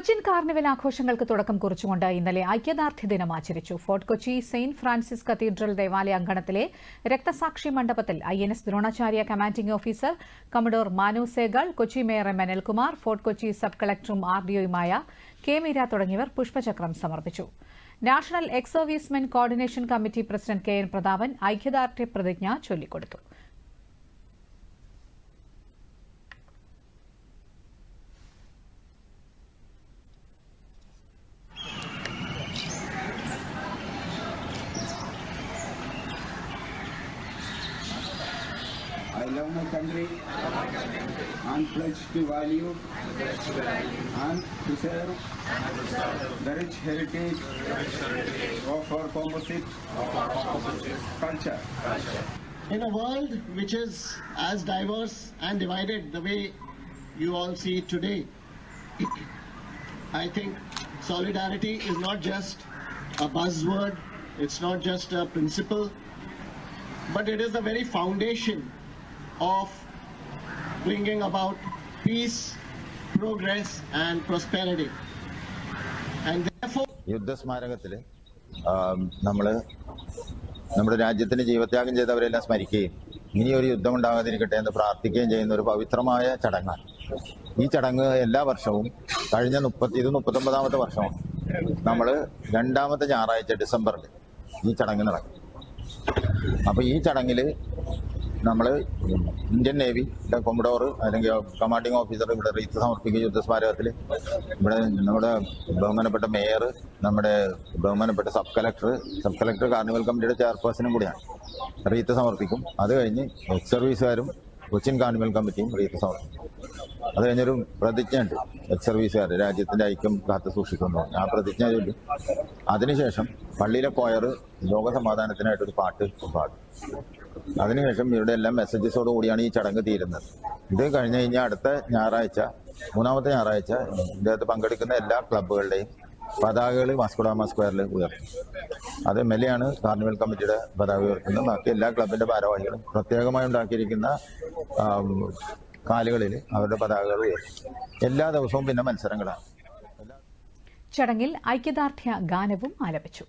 Cochin carnival ആഘോഷങ്ങൾക്ക് തുടക്കം കുറിച്ചുകൊണ്ട് ഇന്നലെ ഐക്യദാർഢ്യ ദിനം ആചരിച്ചു. Fort Kochi Saint Francis cathedral ദേവാലയ അങ്കണത്തിലെ രക്തസാക്ഷി മണ്ഡപത്തിൽ I N S Dronacharya commanding officer commodore Manu Sehgal Kochi mayor M Anilkumar Fort Kochi sub കളക്ടറും R ഡിഒയുമായ കെ മീര തുടങ്ങിയവർ പുഷ്പചക്രം സമർപ്പിച്ചു. National ex coordination committee president K N Prathapan ഐക്യദാർഢ്യ പ്രതിജ്ഞ ചൊല്ലിക്കൊടുത്തു. I love my country and pledge to value and preserve the rich heritage of our composite culture. In a world which is as diverse and divided the way you all see it today, I think solidarity is not just a buzzword, it's not just a principle, but it is the very foundation of bringing about peace, progress, and prosperity. And therefore, യുദ്ധസ്മാരകത്തിൽ നമ്മൾ നമ്മുടെ രാജ്യത്തിന് ജീവത്യാഗം ചെയ്തവരെല്ലാം സ്മരിക്കുകയും ഇനി ഒരു യുദ്ധം ഉണ്ടാകാതിരിക്കട്ടെ എന്ന് പ്രാർത്ഥിക്കുകയും ചെയ്യുന്ന ഒരു പവിത്രമായ ചടങ്ങാണ്. ഈ ചടങ്ങ് എല്ലാ വർഷവും കഴിഞ്ഞ മുപ്പത്തി ഇത് മുപ്പത്തൊമ്പതാമത്തെ വർഷമാണ്. നമ്മൾ രണ്ടാമത്തെ ഞായറാഴ്ച ഡിസംബറിൽ ഈ ചടങ്ങ് നടക്കും. അപ്പോൾ ഈ ചടങ്ങിൽ നമ്മൾ ഇന്ത്യൻ നേവിയുടെ കൊമഡോർ അല്ലെങ്കിൽ കമാൻഡിങ് ഓഫീസർ ഇവിടെ റീത്ത് സമർപ്പിക്കുക യുദ്ധസ്മാരകത്തിൽ ഇവിടെ നമ്മുടെ ബഹുമാനപ്പെട്ട മേയർ നമ്മുടെ ബഹുമാനപ്പെട്ട sub collector sub collector carnival കമ്മിറ്റിയുടെ ചെയർപേഴ്സണും കൂടിയാണ്. റീത്ത് സമർപ്പിക്കും. അത് കഴിഞ്ഞ് സർവീസുകാരും കൊച്ചിൻ കാർണിവൽ കമ്മിറ്റിയും റീസമർപ്പിച്ചു അത് കഴിഞ്ഞൊരു പ്രതിജ്ഞയുണ്ട്. എക്സ് സർവീസുകാർ രാജ്യത്തിന്റെ ഐക്യം കാത്തു സൂക്ഷിക്കുന്നു. ആ പ്രതിജ്ഞ ചൊല്ലി അതിനുശേഷം പള്ളിയിലെ കോയർ ലോകസമാധാനത്തിനായിട്ടൊരു പാട്ട് പാടും. അതിനുശേഷം ഇവരുടെ എല്ലാം മെസ്സേജസോട് കൂടിയാണ് ഈ ചടങ്ങ് തീരുന്നത്. ഇത് കഴിഞ്ഞ് കഴിഞ്ഞാൽ അടുത്ത ഞായറാഴ്ച മൂന്നാമത്തെ ഞായറാഴ്ച ഇതിനകത്ത് പങ്കെടുക്കുന്ന എല്ലാ ക്ലബ്ബുകളുടെയും പതാകകൾ വാസ്കോഡാമ സ്ക്വയറിൽ ഉയർത്തും. അത് എം എൽ എ ആണ് കാർണിവൽ കമ്മിറ്റിയുടെ പതാക ഉയർത്തുന്നത്. ബാക്കി എല്ലാ ക്ലബിന്റെ ഭാരവാഹികളും പ്രത്യേകമായി ഉണ്ടാക്കിയിരിക്കുന്ന കാലുകളിൽ അവരുടെ പതാകകൾ ഉയർത്തും. എല്ലാ ദിവസവും പിന്നെ മത്സരങ്ങളാണ്. ചടങ്ങിൽ ഐക്യദാർഢ്യ ഗാനവും ആലപിച്ചു.